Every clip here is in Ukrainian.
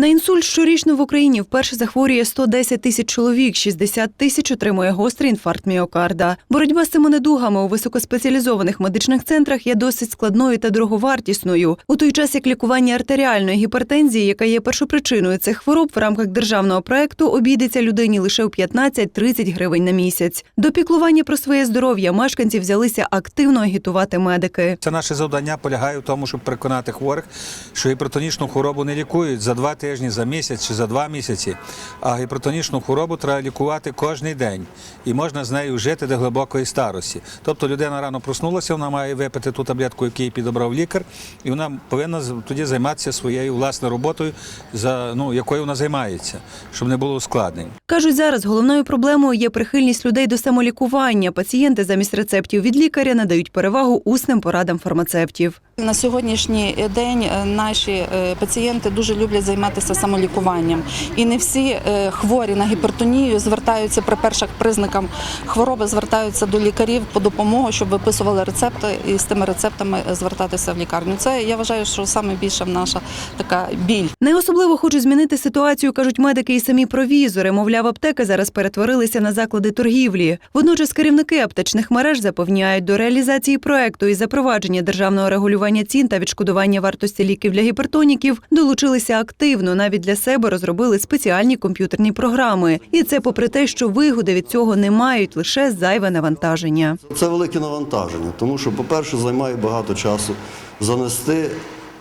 На інсульт щорічно в Україні вперше захворює 110 тисяч чоловік, 60 тисяч отримує гострий інфаркт міокарда. Боротьба з цими недугами у високоспеціалізованих медичних центрах є досить складною та дороговартісною. У той час як лікування артеріальної гіпертензії, яка є першопричиною цих хвороб, в рамках державного проекту обійдеться людині лише у 15-30 гривень на місяць. До піклування про своє здоров'я мешканці взялися активно агітувати медики. Це наше завдання полягає в тому, щоб переконати хворих, що гіпертонічну хворобу не лікують за два тижні, за місяць чи за два місяці. А гіпертонічну хворобу треба лікувати кожен день. І можна з нею жити до глибокої старості. Тобто людина рано проснулася, вона має випити ту таблетку, яку їй підобрав лікар, і вона повинна тоді займатися своєю власною роботою, за ну якою вона займається, щоб не було ускладнень. Кажуть, зараз головною проблемою є прихильність людей до самолікування. Пацієнти замість рецептів від лікаря надають перевагу усним порадам фармацевтів. На сьогоднішній день е, наші е, пацієнти дуже люблять займатися самолікуванням, і не всі е, хворі на гіпертонію звертаються при перших признаках хвороби, звертаються до лікарів по допомогу, щоб виписували рецепти і з тими рецептами звертатися в лікарню. Це я вважаю, що саме більша наша така біль. Не особливо хочуть змінити ситуацію, кажуть медики і самі провізори. Мовляв, аптеки зараз перетворилися на заклади торгівлі. Водночас керівники аптечних мереж запевняють, до реалізації проекту і запровадження державного регулювання цін та відшкодування вартості ліків для гіпертоніків долучилися активно. Навіть для себе розробили спеціальні комп'ютерні програми. І це попри те, що вигоди від цього не мають лише зайве навантаження. Це велике навантаження, тому що, по-перше, займає багато часу занести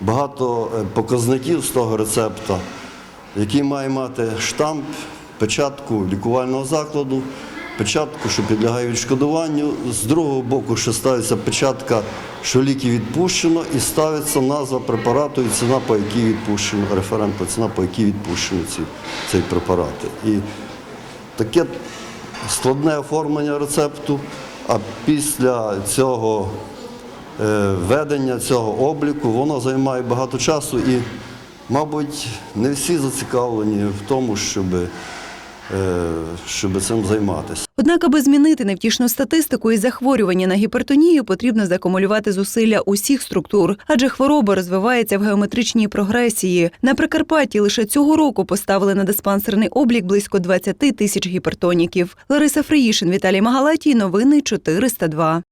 багато е, показників з того рецепта, який має мати штамп, печатку лікувального закладу, печатку, що підлягає відшкодуванню. З другого боку, ще ставиться печатка, що ліки відпущено, і ставиться назва препарату і ціна, по якій відпущено, референтна ціна, по якій відпущено ці, цей препарати. І таке складне оформлення рецепту, а після цього е, ведення цього обліку воно займає багато часу і, мабуть, не всі зацікавлені в тому, щоб, е, щоб цим займатися. Однак, аби змінити невтішну статистику і захворювання на гіпертонію, потрібно закумулювати зусилля усіх структур, адже хвороба розвивається в геометричній прогресії. На Прикарпатті лише цього року поставили на диспансерний облік близько 20 тисяч гіпертоніків. Лариса Фриїшин, Віталій Магалатій. Новини 402.